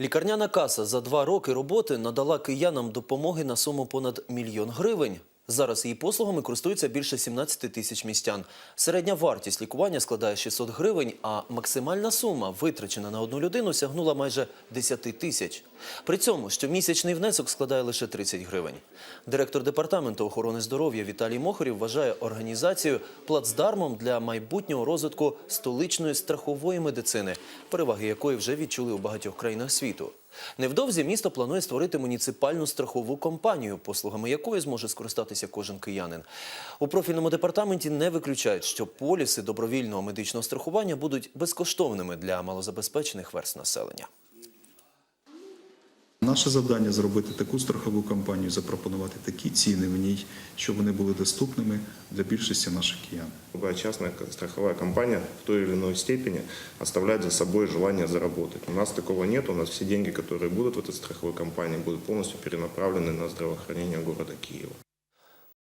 Лікарняна каса за два роки роботи надала киянам допомоги на суму понад мільйон гривень. Зараз її послугами користуються більше 17 тисяч містян. Середня вартість лікування складає 600 гривень, а максимальна сума, витрачена на одну людину, сягнула майже 10 тисяч. При цьому щомісячний внесок складає лише 30 гривень. Директор департаменту охорони здоров'я Віталій Мохорів вважає організацію плацдармом для майбутнього розвитку столичної страхової медицини, переваги якої вже відчули у багатьох країнах світу. Невдовзі місто планує створити муніципальну страхову компанію, послугами якої зможе скористатися кожен киянин. У профільному департаменті не виключають, що поліси добровільного медичного страхування будуть безкоштовними для малозабезпечених верст населення Наше завдання зробити таку страхову компанію, запропонувати такі ціни в ній, щоб вони були доступними для більшості наших киян. Любая частная страховая компания в той или иной степени оставляет за собой желание заработать. У нас такого нет. У нас все деньги, которые будут в этой страховой компании, будут полностью перенаправлены на здравоохранение города Киева.